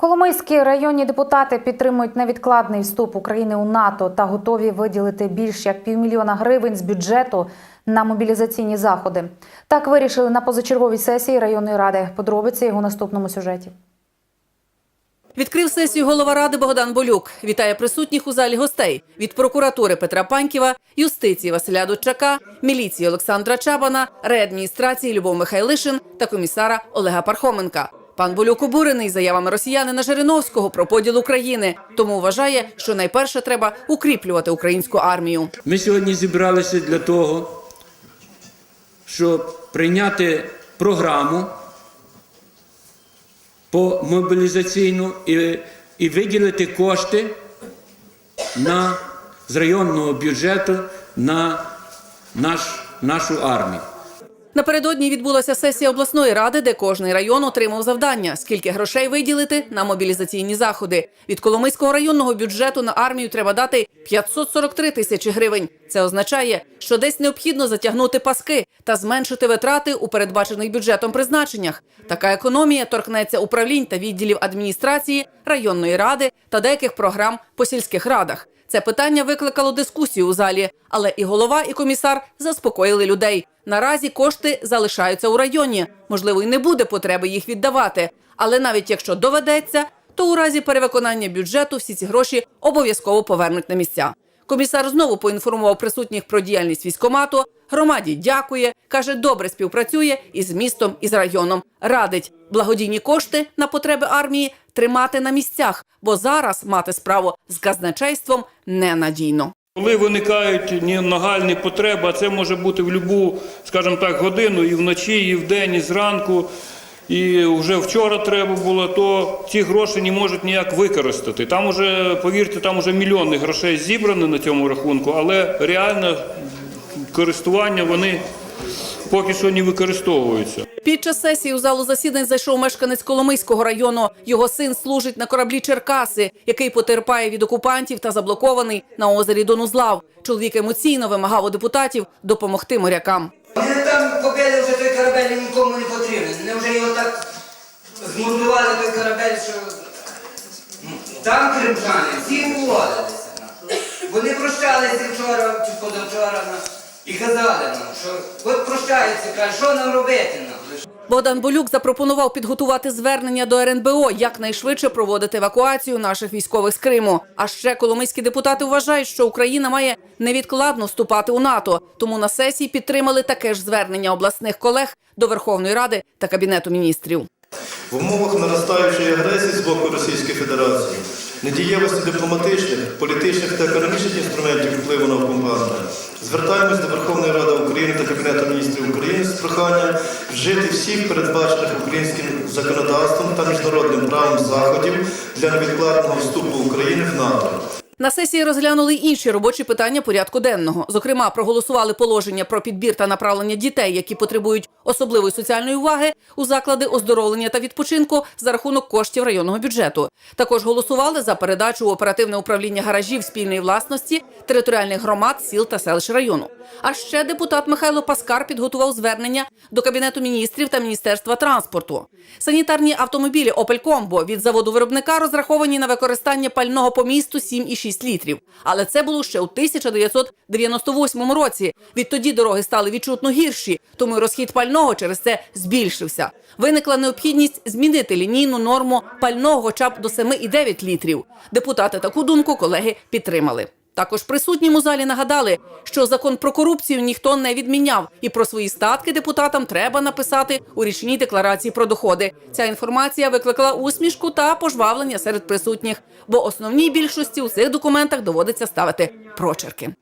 Коломийські районні депутати підтримують невідкладний вступ України у НАТО та готові виділити більш як півмільйона гривень з бюджету на мобілізаційні заходи. Так вирішили на позачерговій сесії районної ради. Подробиці у наступному сюжеті. Відкрив сесію голова ради Богдан Болюк. Вітає присутніх у залі гостей від прокуратури Петра Паньківа, юстиції Василя Дудчака, міліції Олександра Чабана, реадміністрації Любов Михайлишин та комісара Олега Пархоменка. Пан Болюк обурений заявами росіянина Жириновського про поділ України, тому вважає, що найперше треба укріплювати українську армію. Ми сьогодні зібралися для того, щоб прийняти програму по мобілізаційну і, і виділити кошти на, з районного бюджету на наш, нашу армію. Напередодні відбулася сесія обласної ради, де кожний район отримав завдання, скільки грошей виділити на мобілізаційні заходи. Від Коломийського районного бюджету на армію треба дати 543 тисячі гривень. Це означає, що десь необхідно затягнути паски та зменшити витрати у передбачених бюджетом призначеннях. Така економія торкнеться управлінь та відділів адміністрації, районної ради та деяких програм по сільських радах. Це питання викликало дискусію у залі, але і голова, і комісар заспокоїли людей. Наразі кошти залишаються у районі. Можливо, і не буде потреби їх віддавати. Але навіть якщо доведеться, то у разі перевиконання бюджету всі ці гроші обов'язково повернуть на місця. Комісар знову поінформував присутніх про діяльність військомату. Громаді дякує, каже, добре співпрацює із містом і з районом. Радить благодійні кошти на потреби армії тримати на місцях, бо зараз мати справу з казначейством ненадійно. Коли виникають ні- нагальні потреби, а це може бути в будь-яку, скажімо так, годину, і вночі, і вдень, і зранку, і вже вчора треба було, то ці гроші не можуть ніяк використати. Там уже, повірте, там уже мільйони грошей зібрані на цьому рахунку, але реально користування вони поки що не використовуються. Під час сесії у залу засідань зайшов мешканець Коломийського району. Його син служить на кораблі Черкаси, який потерпає від окупантів та заблокований на озері Донузлав. Чоловік емоційно вимагав у депутатів допомогти морякам. Вони там побили вже той корабель, нікому не потрібен. Вони вже його так змурдували той корабель, що ну, там кримчани всі уволилися. Вони прощалися вчора чи позавчора і казали нам, що от прощаються, кажуть, що нам робити нам? Богдан Болюк запропонував підготувати звернення до РНБО, якнайшвидше проводити евакуацію наших військових з Криму. А ще коломийські депутати вважають, що Україна має невідкладно вступати у НАТО. Тому на сесії підтримали таке ж звернення обласних колег до Верховної Ради та Кабінету міністрів. В умовах наростаючої агресії з боку Російської Федерації, недієвості дипломатичних, політичних та економічних інструментів впливу на окупанта, звертаємось до Верховної Ради України та Кабінету міністрів України з проханням вжити всіх передбачених українським законодавством та міжнародним правом заходів для невідкладного вступу України в НАТО. На сесії розглянули інші робочі питання порядку денного. Зокрема, проголосували положення про підбір та направлення дітей, які потребують особливої соціальної уваги у заклади оздоровлення та відпочинку за рахунок коштів районного бюджету. Також голосували за передачу у оперативне управління гаражів спільної власності територіальних громад, сіл та селищ району. А ще депутат Михайло Паскар підготував звернення до кабінету міністрів та міністерства транспорту. Санітарні автомобілі Opel Combo від заводу виробника розраховані на використання пального по місту 7,6 літрів. Але це було ще у 1998 році. Відтоді дороги стали відчутно гірші, тому розхід пального через це збільшився. Виникла необхідність змінити лінійну норму пального хоча б до 7,9 літрів. Депутати таку думку колеги підтримали. Також присутнім у залі нагадали, що закон про корупцію ніхто не відміняв, і про свої статки депутатам треба написати у річній декларації про доходи. Ця інформація викликала усмішку та пожвавлення серед присутніх, бо основній більшості у цих документах доводиться ставити прочерки.